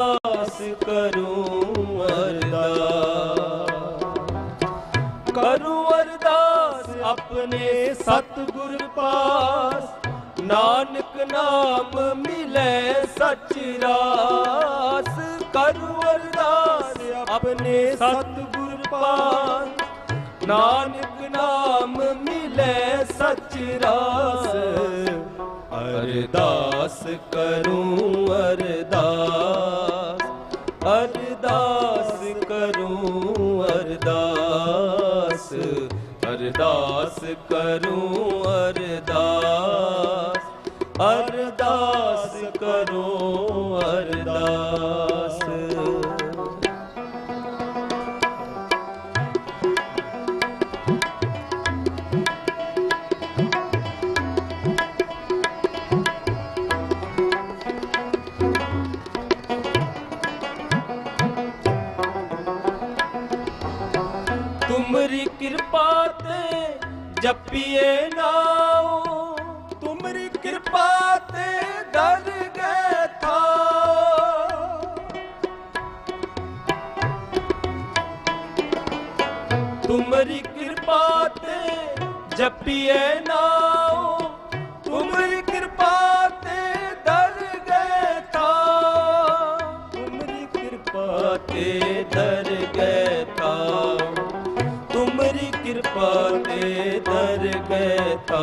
ਅਰਦਾਸ ਕਰੂੰ ਅਰਦਾਸ। ਕਰੂੰ ਅਰਦਾਸ ਆਪਣੇ ਸਤਿਗੁਰ ਪਾਸ। ਨਾਨਕ ਨਾਮ ਮਿਲੇ ਸਚ ਰਾਸ। ਕਰੂੰ ਅਰਦਾਸ ਆਪਣੇ ਸਤਿਗੁਰ ਪਾਸ। ਨਾਨਕ ਨਾਮ ਮਿਲੇ ਸਚ ਰਾਸ। ਅਰਦਾਸ ਕਰੂੰ, ਅਰਦਾਸ। ਅਰਦਾਸ ਅਰਦਾਸ ਕਰੂੰ ਅਰਦਾਸ ਅਰਦਾਸ ਕਰੋ ਅਰਦਾਸ। ਤੁਮਰੀ ਕਿਰਪਾ ਤੇ ਜਪੀਏ ਨਾਉ। ਤੁਮਰੀ ਕਿਰਪਾ ਤੇ ਦਰ ਗਏ ਥਾ। ਤੁਮਰੀ ਕਿਰਪਾ ਤੇ ਜਪੀਏ ਨਾਉ। ਤੇ ਦਰ ਗਏ ਥਾ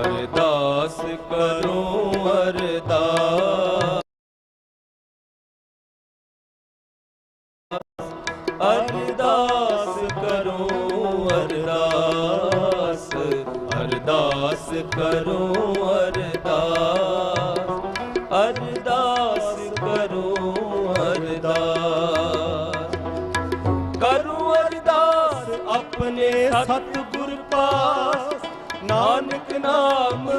ਅਰਦਾਸ ਕਰੋ ਅਰਦਾਸ। ਅਰਦਾਸ ਕਰੋ ਅਰਦਾਸ। ਅਰਦਾਸ ਕਰੋ ਅਰਦਾਸ। ਅਰਦਾਸ ਸਤਿਗੁਰ ਪਾਸ ਨਾਨਕ ਨਾਮ